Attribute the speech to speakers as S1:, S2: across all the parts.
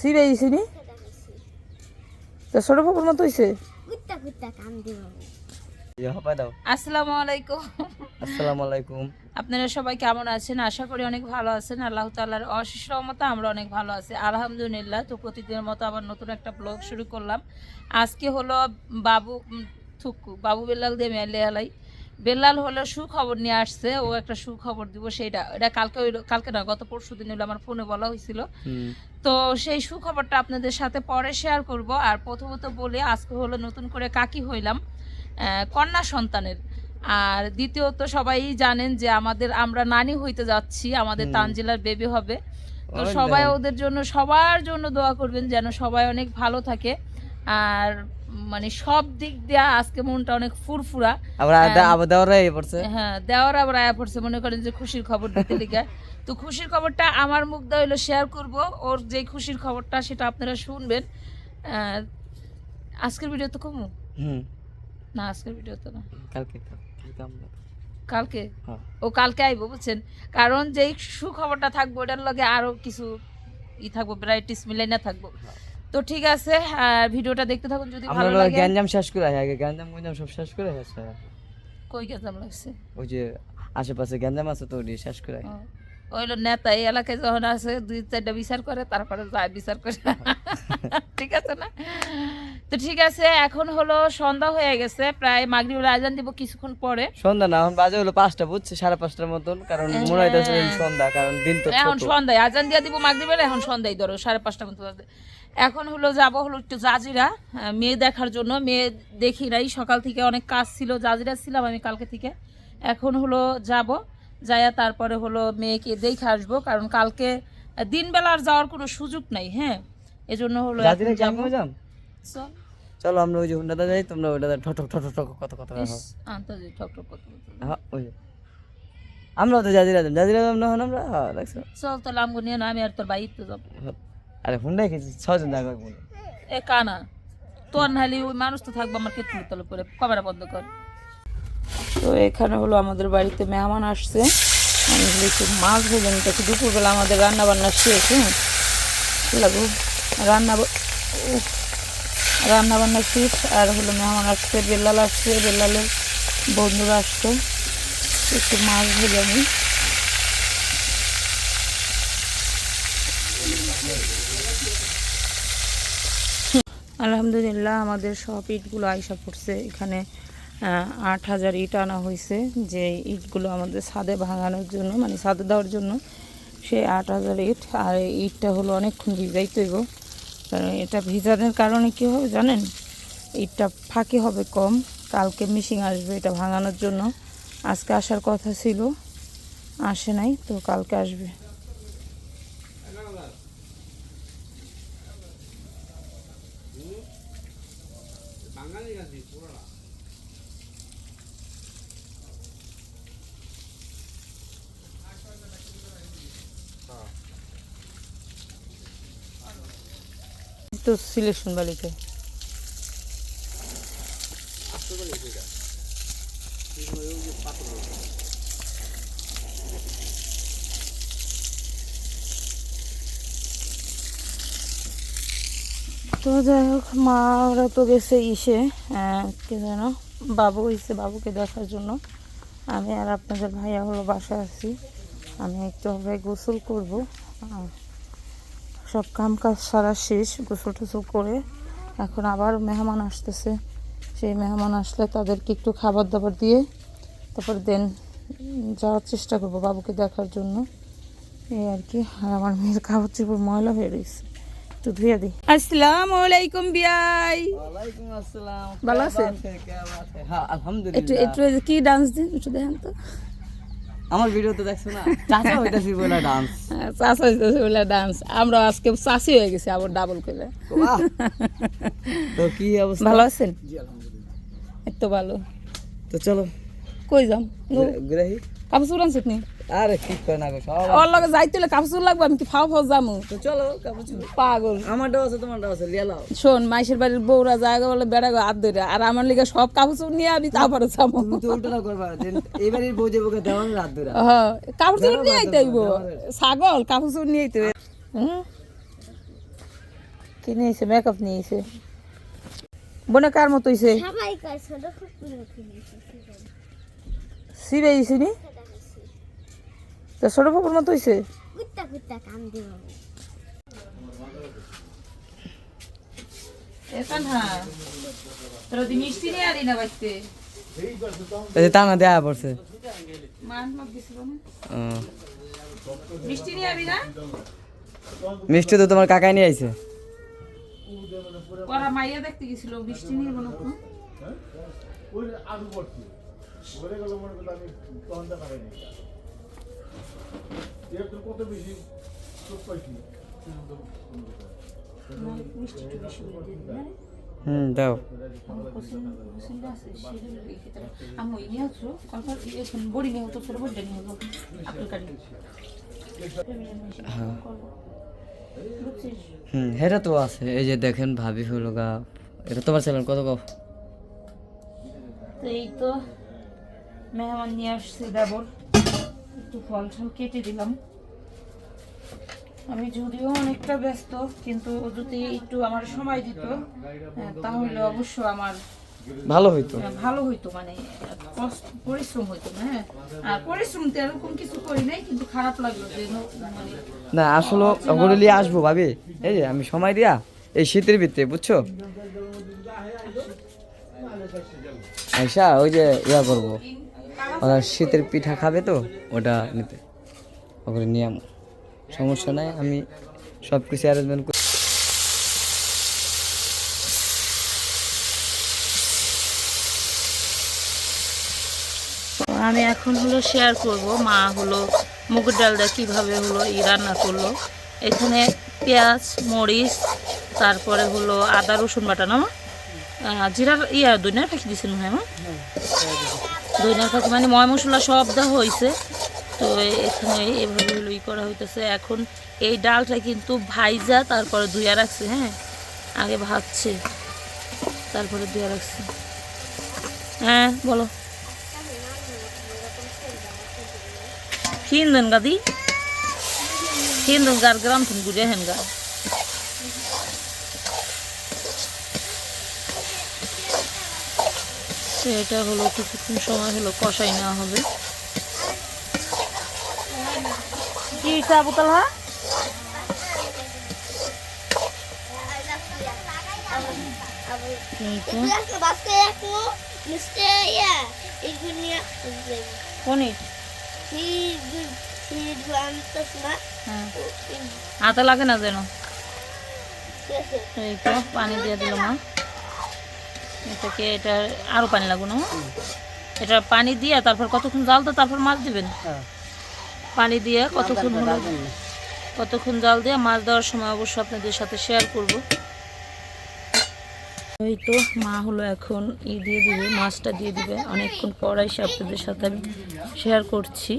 S1: সিবে দিছিনি তো ছোট পুকুর মতো হইছে?
S2: কুত্তা কুত্তা কাম দিব
S1: আসসালামু আলাইকুম।
S3: আসসালামু আলাইকুম।
S1: আপনারা সবাই কেমন আছেন? আশা করি অনেক ভালো আছেন। আল্লাহ তাআলার অশেষ রহমতে আমরা অনেক ভালো আছি। আলহামদুলিল্লাহ তো প্রতিদিনের মতো আবার নতুন একটা ব্লগ শুরু করলাম। আজকে হলো বাবু থুকু বাবু বেল্লাল দিয়ে মেলে আলাই বেল্লাল হলো সুখবর নিয়ে আসছে ও একটা সুখবর দিব সেইটা। এটা কালকে কালকে না গত পরশু দিন হলো আমার ফোনে বলা হয়েছিল। তো সেই সুখবরটা আপনাদের সাথে পরে শেয়ার করব। আর প্রথমত বলে আজকে হলো নতুন করে কাকি হইলাম কন্যা সন্তানের। আর দ্বিতীয়ত সবাই জানেন যে আমাদের আমরা নানি হইতে যাচ্ছি আমাদের। তানজিলার বেবি হবে। তো সবাই ওদের জন্য সবার জন্য দোয়া করবেন যেন সবাই অনেক ভালো থাকে। আর মানে সব দিক দিয়ে আজকে মনটা অনেক ফুরফুরা।
S3: আবার আবার দেওয়ার এই পড়ছে।
S1: হ্যাঁ দেওয়ার আবার আয়া পড়ছে। মনে করেন যে খুশির খবর দিতে লিগা। তো খুশির খবরটা আমার মুখ দিয়ে হইল শেয়ার করব। ওর যে খুশির খবরটা সেটা আপনারা শুনবেন। আজকের ভিডিও তো কমু?
S3: হুম।
S1: না আজকের ভিডিও তো না।
S3: কালকে কালকে হ্যাঁ।
S1: ও কালকে আইবো বুঝছেন? কারণ যেই সুখবরটা থাকব ওটার লগে আরও কিছু ই থাকব ভ্যারাইটিস মিলাই না থাকব তো ঠিক আছে ভিডিওটা দেখতে থাকুন যদি ভালো লাগে।
S3: গ্যাঞ্জাম শেষ করে আগে গ্যাঞ্জাম গ্যাঞ্জাম সব শেষ করে আসে
S1: কই গেছাম লাগছে?
S3: ওই যে আশেপাশে গ্যাঞ্জাম আছে তো ওটি শেষ করে
S1: ওইলো নেতা এই এলাকায় যখন আছে দুই চারটা বিচার করে তারপরে যায় বিচার করে। ঠিক আছে না? তো ঠিক আছে এখন হলো সন্ধ্যা হয়ে গেছে প্রায় মাগরিবের আজান দিব কিছুক্ষণ পরে।
S3: সন্ধ্যা না এখন বাজে হলো পাঁচটা বুঝছে সাড়ে পাঁচটার মতন কারণ মনে হইতেছে
S1: হ্যাঁ।
S3: সন্ধ্যা কারণ দিন তো
S1: এখন সন্ধ্যায় আজান দিয়ে দিব মাগরিবের এখন সন্ধ্যায় ধরো সাড়ে পাঁচটা মতো বাজে। এখন হলো যাব হলো একটু জাজিরা মেয়ে দেখার জন্য। মেয়ে দেখি নাই সকাল থেকে অনেক কাজ ছিল জাজিরা ছিলাম আমি কালকে থেকে। এখন হলো যাব যাইয়া তারপরে হলো মেয়েকে দেখে আসব কারণ কালকে দিনবেলা আর যাওয়ার কোনো সুযোগ নাই হ্যাঁ? এজন্য হলো চল।
S3: আমরা ওই যে হুন্ডাতে যাই তোমরা ওইটাতে ঠক ঠক ঠক ঠক কত
S1: যাই ঠক।
S3: হ্যাঁ ওই যে। তো জাজিরা যাম জাজিরা যাম না হন আমরা হ্যাঁ
S1: চল তাহলে আমগো নিয়ে না আমি আর তোর বাইর তো যাব
S3: আরে হুন্ডাই খেয়েছি ছজন দেখা মনে
S1: এ কানা তোর নাহলে ওই মানুষ তো থাকবে আমার কেটে তলে পরে কবাটা বন্ধ কর। তো এখানে হলো আমাদের বাড়িতে মেহমান আসছে। আমি একটু মাছ ভেজে নিতে দুপুরবেলা আমাদের রান্না বান্না শেষ হ্যাঁ? লাগু রান্না রান্না বান্না শেষ। আর হলো মেহমান আসছে বেল্লাল আসছে বেল্লালের বন্ধুরা আসছে। একটু মাছ ভেজে আমি আলহামদুলিল্লাহ, আমাদের সব ইটগুলো আইসা পড়ছে। এখানে আট হাজার ইট আনা হয়েছে যে ইটগুলো আমাদের ছাদে ভাঙানোর জন্য মানে ছাদে দেওয়ার জন্য। সেই আট হাজার ইট আর ইটটা হলো অনেকক্ষণ ভিজাইতে হইব। কারণ এটা ভিজানোর কারণে কী হবে জানেন? ইটটা ফাঁকি হবে কম, কালকে মিশিং আসবে এটা ভাঙানোর জন্য। আজকে আসার কথা ছিল, আসে নাই, তো কালকে আসবে। তো সিলেকশন বালিতে তো যাই হোক, মা, ওরা তো গেছে ইসে কে যেন, বাবু হয়েছে বাবুকে দেখার জন্য। আমি আর আপনাদের ভাইয়া হলো বাসায় আছি। আমি একটু গোসল করব। সব কাম কাজ সারা শেষ গোসল টোসল করে এখন আবার মেহমান আসতেছে। সেই মেহমান আসলে তাদেরকে একটু খাবার দাবার দিয়ে তারপর দেন যাওয়ার চেষ্টা করব বাবুকে দেখার জন্য। এই আর কি আর আমার মেয়ের কাপড় চোপড় ময়লা হয়ে রয়েছে। একটু ধুয়ে দিই। আসসালামু আলাইকুম বিয়াই ভালো আছেন?
S3: হ্যাঁ
S1: একটু
S3: আলহামদুলিল্লাহ।
S1: একটু কি ডান্স দিন? একটু দেখেন তো।
S3: আমার ভিডিও তো দেখছ না? চাচা হইতাছি বলে ডান্স
S1: চাচা হইতাছি বলে ডান্স আমরা আজকে চাচি হয়ে গেছি আবার ডাবল করে।
S3: তো কি অবস্থা?
S1: ভালো আছেন? এত ভালো।
S3: তো চলো।
S1: কই যাম?
S3: গ্রাহি?
S1: কাপড় চুরান নি
S3: আরে কি কয় না গো সব
S1: ওর লগে যাইতে হলে কাপড় লাগবে আমি কি ফাও ফাও যামু?
S3: তো চলো কাপড়
S1: পাগল।
S3: আমারটাও আছে তোমারটাও আছে লিয়া লাও
S1: শোন মাইশের বাড়ির বউরা জায়গা বলে বেড়া গো হাত ধরে আর আমার লিগে সব কাপড় নিয়ে আমি তারপরে যাব
S3: তুমি তো উল্টো না করবা যে এবারের বউ রাত ধরে
S1: হ্যাঁ কাপড় চোর নিয়ে আইতে হইব। ছাগল কাপড় চোর নিয়ে আইতে। হুম? কি নিয়েছে মেকআপ নিয়েছে বোনে কার মতো হইছে?
S2: সবাই ছোট
S1: সিবে হইছে নি তো ছোট পুকুর মতো হইছে?
S2: কুত্তা কুত্তা কাম দিব
S1: এখন হ্যাঁ তোর দি মিষ্টি
S3: টানা দেয়া পড়ছে।
S1: মান
S3: তো তোমার কাকাই নিয়ে আইছে।
S1: মাইয়া দেখতে গেছিল মিষ্টি নিয়ে মনে করে আমি বড়িটা নিয়ে হতো আপেল কাটি বুঝছিস
S3: হুম এটা তো আছে। এই যে দেখেন ভাবি হলো গা। এটা তোমার চ্যানেল কত
S1: তো এই তো মেহমান নিয়ে আসছে দেবর। একটু ফল টল কেটে দিলাম। আমি যদিও অনেকটা ব্যস্ত কিন্তু যদি একটু আমার সময় দিত হ্যাঁ, তাহলে অবশ্য আমার
S3: ভালো হইতো।
S1: ভালো হইতো মানে কষ্ট পরিশ্রম হইতো না হ্যাঁ। আর পরিশ্রম তো এরকম কিছু করি নাই কিন্তু খারাপ লাগল যে মানে
S3: না আসলে ওগুলো নিয়ে আসব ভাবি। এই যে আমি সময় দিয়া এই শীতের ভিতরে বুঝছ? আইসা ওই যে ইয়া করব। ওরা শীতের পিঠা খাবে তো, ওটা নিতে। ওগুলো নিয়ে সমস্যা নাই, আমি সব কিছু অ্যারেঞ্জমেন্ট করি
S1: আমি এখন হলো শেয়ার করব, মা হলো মুগের ডালটা কীভাবে হলো ই রান্না করল। এখানে পেঁয়াজ, মরিচ, তারপরে হলো আদা, রসুন বাটা, না জিরার ইয়া দইনার পাখি দিয়েছেন মনে হয় দইনার পাখি মানে ময় মশলা সব দেওয়া হয়েছে। তো এখানে এভাবে হলো করা হইতেছে। এখন এই ডালটা কিন্তু ভাইজা, তারপরে ধুইয়া রাখছে হ্যাঁ? আগে ভাজছে, তারপরে ধুইয়া রাখছে। হ্যাঁ বলো। Hindan gadi. Hindan gar gram thun gure henga. এটা হলো কিছুক্ষণ সময় হলো কষাই নেওয়া হবে তো
S2: nak.
S1: হ্যাঁ হাতে লাগে না যেন. তো পানি দিয়ে দিল মা এটাকে এটা আরও পানি লাগবে না মা? এটা পানি দিয়ে তারপর কতক্ষণ জাল তো তারপর মাছ দিবেন? পানি দিয়ে কতক্ষণ হলো? কতক্ষণ জাল দিয়ে মাছ দেওয়ার সময় অবশ্য আপনাদের সাথে শেয়ার করব। ওই তো মা হলো এখন ই দিয়ে দিবে মাছটা দিয়ে দিবে। অনেকক্ষণ পর এসে আপনাদের সাথে আমি শেয়ার করছি।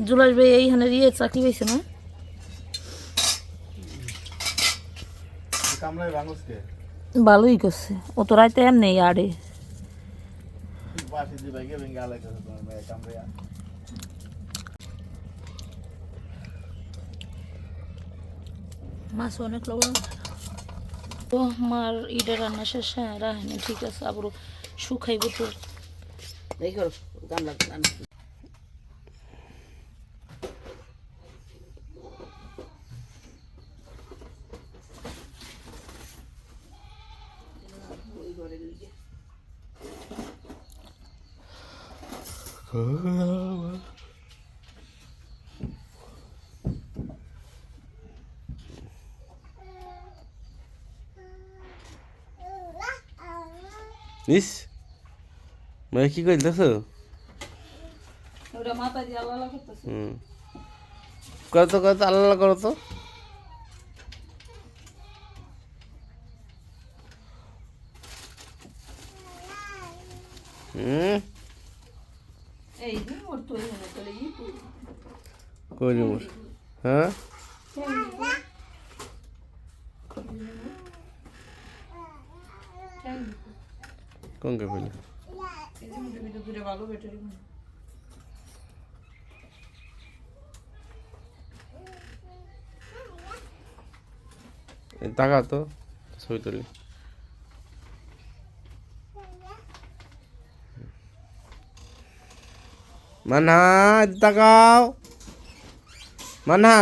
S1: জুলাস ভাই এইখানে ইয়ে চাকরি পাইছে না
S4: কামড়ায় ভাঙসকে
S1: ভালোই করছে ও তো রাইতে এমনি আড়ে
S4: বাসি দিবা গে ভেঙ্গে আলাই করে তোমার মেয়ে কামড়ায়
S1: মাছ অনেক লবণ তো আমার ইডা রান্না শেষ হ্যাঁ রাহেনি ঠিক আছে আবার শুকাইব তো।
S4: ইস মানে কি
S1: আল্লাহ করতেছে।
S4: আল্লাহ করো তো।
S1: ওর তো মনে করে তো
S4: কই? রিমোট হ্যাঁ? কোন কে
S1: এই
S4: টাকা তো ছবি তুলি। মানা তাকাও। মানা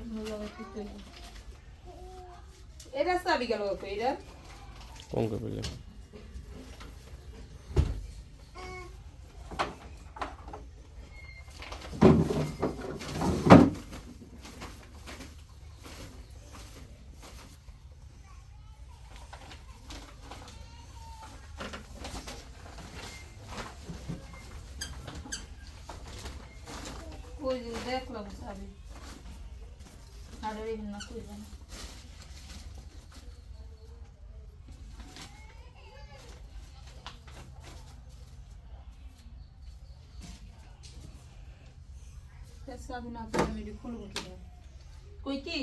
S1: এগুলো লাগাই দিতে হবে। এটা চাবি গেল তো এটা
S4: কোন কে পেলি
S1: ওই যে দেখলাম চাবি আর এই না কইবা না চাবি না আমি খুলবো কিনা কই কি?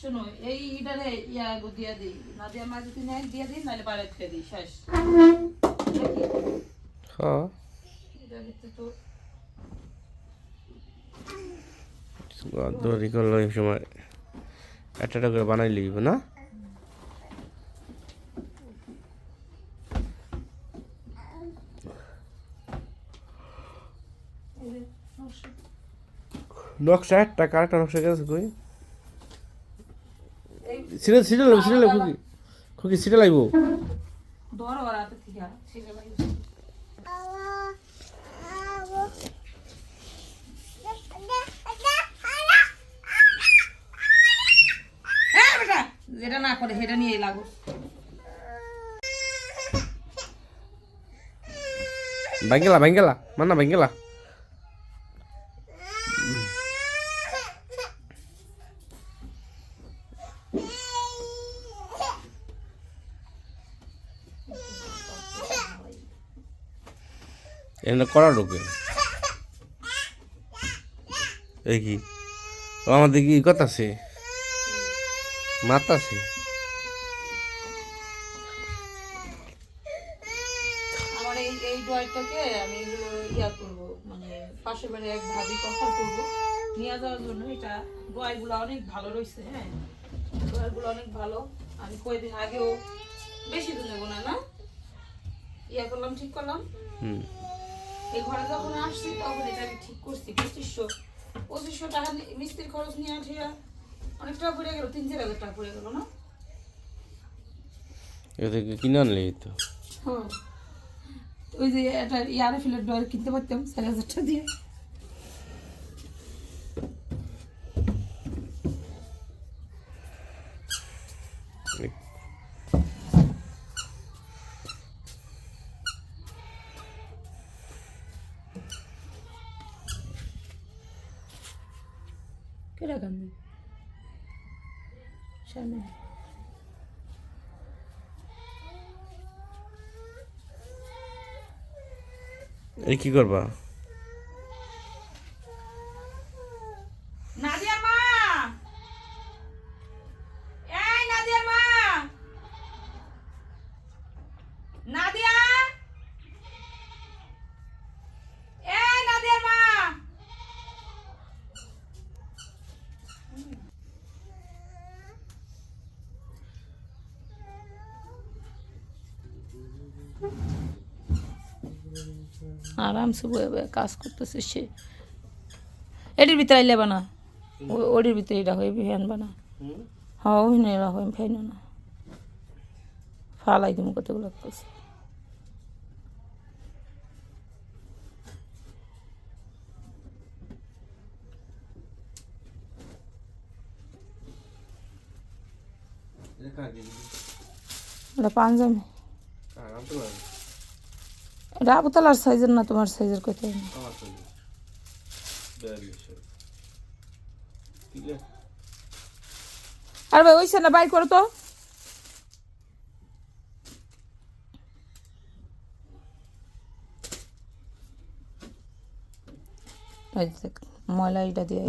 S1: শোনো এই ইটারে ইয়া দিয়া দিই। না দিয়া মাঝে তুমি এক দিয়া দিই নাহলে বাইরে খেয়ে দিই শেষ।
S4: হ্যাঁ।
S1: তো
S4: দড়ি করল এই সময় একটা করে বানাই লিখব না
S1: এই যে নকশা।
S4: নকশা একটা কারেক্ট নকশা গেছে কই? সিরিয়াল সিরিয়াল সিরিয়াল খুকি। খুকি সিরিয়াল আইব।
S1: যেটা না করে সেটা নিয়ে লাগো
S4: ভাঙ্গেলা ভাঙ্গেলা মানা ভাঙ্গেলা এখানে করা ঢোকে। এই কি? আমাদের কি কথা আছে? মাথা আছে?
S1: আমার এই এই ড্রয়ারটাকে আমি ইয়া করব মানে পাশের বাড়ি এক ভাবি কথা করব নিয়ে যাওয়ার জন্য এটা ড্রয়ারগুলো অনেক ভালো রয়েছে হ্যাঁ? ড্রয়ারগুলো অনেক ভালো। আমি কয়েকদিন আগেও বেশি দিন নেব না না? ইয়া করলাম ঠিক করলাম।
S4: হুম।
S1: এই ঘরে যখন আসছি তখন এটা আমি ঠিক করছি। পঁচিশশো। পঁচিশশো টাকা মিস্ত্রির খরচ নিয়ে আসিয়া অনেক টাকা পড়ে গেল তিন চার হাজার টাকা পড়ে গেল না?
S4: এটা থেকে কিনে আনলে তো?
S1: হ্যাঁ। ওই যে একটা ইয়ারে ফিলের ডয়ার কিনতে পারতাম চার হাজার টাকা দিয়ে। কেডা কান্দে সামনে
S4: এই কি করবা?
S1: নাদিয়া মা! এই নাদিয়া মা! নাদিয়া এই নাদিয়া মা আরামসে কাজ করতেছে সে। এটির ভিতরে আইলে বানা। ওটির ভিতরে এটা হয়ে ফ্যান বানা হ্যাঁ ওই না এরা হয় ফ্যান না। ফালাই তুমি কতগুলো করছে। এটা পাঞ্জাবি। এটা আবুতলার সাইজের না তোমার সাইজের কত আর ভাই ওইসে না বাই করো তো। ময়লা এটা দিয়ে